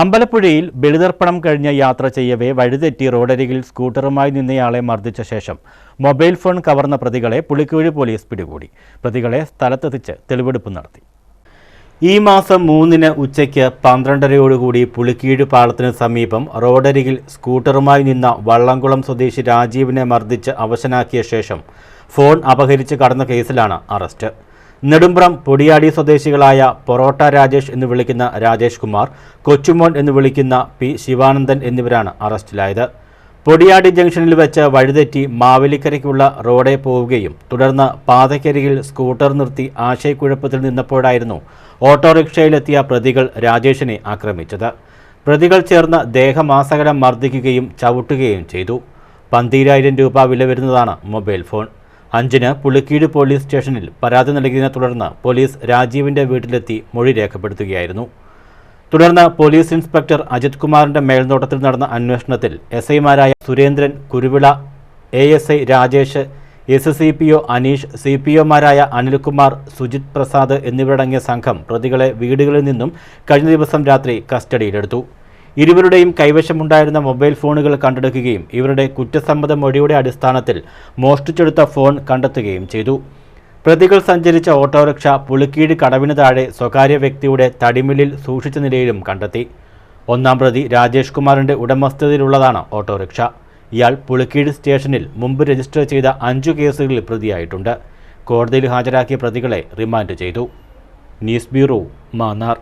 അമ്പലപ്പുഴയിൽ ബലിതർപ്പണം കഴിഞ്ഞ യാത്ര ചെയ്യവേ വഴിതെറ്റി റോഡരികിൽ സ്കൂട്ടറുമായി നിന്നയാളെ മർദ്ദിച്ച ശേഷം മൊബൈൽ ഫോൺ കവർന്ന പ്രതികളെ പുളിക്കുഴി പോലീസ് പിടികൂടി. പ്രതികളെ സ്ഥലത്തെത്തിച്ച് തെളിവെടുപ്പ് നടത്തി. ഈ മാസം മൂന്നിന് ഉച്ചയ്ക്ക് പന്ത്രണ്ടരയോടുകൂടി പുളിക്കീഴ് പാളത്തിന് സമീപം റോഡരികിൽ സ്കൂട്ടറുമായി നിന്ന വള്ളംകുളം സ്വദേശി രാജീവിനെ മർദ്ദിച്ച് അവശനാക്കിയ ശേഷം ഫോൺ അപഹരിച്ച് കടന്ന കേസിലാണ് അറസ്റ്റ്. നെടുമ്പ്രം പൊടിയാടി സ്വദേശികളായ പൊറോട്ട രാജേഷ് എന്ന് വിളിക്കുന്ന രാജേഷ് കുമാർ കൊച്ചുമോൻ എന്ന് വിളിക്കുന്ന പി ശിവാനന്ദൻ എന്നിവരാണ് അറസ്റ്റിലായത്. പൊടിയാടി ജംഗ്ഷനിൽ വെച്ച് വഴിതെറ്റി മാവേലിക്കരയ്ക്കുള്ള റോഡെ പോവുകയും തുടർന്ന് പാതയ്ക്കരികിൽ സ്കൂട്ടർ നിർത്തി ആശയക്കുഴപ്പത്തിൽ നിന്നപ്പോഴായിരുന്നു ഓട്ടോറിക്ഷയിലെത്തിയ പ്രതികൾ രാജേഷിനെ ആക്രമിച്ചത്. പ്രതികൾ ചേർന്ന് ദേഹമാസകലം മർദ്ദിക്കുകയും ചവിട്ടുകയും ചെയ്തു. പന്തിരായിരം രൂപ വില വരുന്നതാണ് മൊബൈൽ ഫോൺ. അഞ്ചിന് പുളിക്കീട് പോലീസ് സ്റ്റേഷനിൽ പരാതി നൽകിയതിനെ തുടർന്ന് പോലീസ് രാജീവിന്റെ വീട്ടിലെത്തി മൊഴി രേഖപ്പെടുത്തുകയായിരുന്നു. തുടർന്ന് പോലീസ് ഇൻസ്പെക്ടർ അജിത് കുമാറിന്റെ മേൽനോട്ടത്തിൽ നടന്ന അന്വേഷണത്തിൽ എസ് ഐമാരായ Surendran Kuruvila A S I Rajesh S C P O Aneesh C P ഒമാരായ Anilkumar Sujith Prasad എന്നിവരടങ്ങിയ സംഘം പ്രതികളെ വീടുകളിൽ നിന്നും കഴിഞ്ഞ ദിവസം രാത്രി കസ്റ്റഡിയിലെടുത്തു. ഇരുവരുടെയും കൈവശമുണ്ടായിരുന്ന മൊബൈൽ ഫോണുകൾ കണ്ടെടുക്കുകയും ഇവരുടെ കുറ്റസമ്മത മൊഴിയുടെ അടിസ്ഥാനത്തിൽ മോഷ്ടിച്ചെടുത്ത ഫോൺ കണ്ടെത്തുകയും ചെയ്തു. പ്രതികൾ സഞ്ചരിച്ച ഓട്ടോറിക്ഷ പുളിക്കീട് കടവിന് താഴെ സ്വകാര്യ വ്യക്തിയുടെ തടിമില്ലിൽ സൂക്ഷിച്ച നിലയിലും കണ്ടെത്തി. ഒന്നാം പ്രതി രാജേഷ് കുമാറിന്റെ ഉടമസ്ഥതയിലുള്ളതാണ് ഓട്ടോറിക്ഷ. ഇയാൾ പുളിക്കീട് സ്റ്റേഷനിൽ മുമ്പ് രജിസ്റ്റർ ചെയ്ത അഞ്ചു കേസുകളിൽ പ്രതിയായിട്ടുണ്ട്. കോടതിയിൽ ഹാജരാക്കിയ പ്രതികളെ റിമാൻഡ് ചെയ്തു. News bureau Mannar.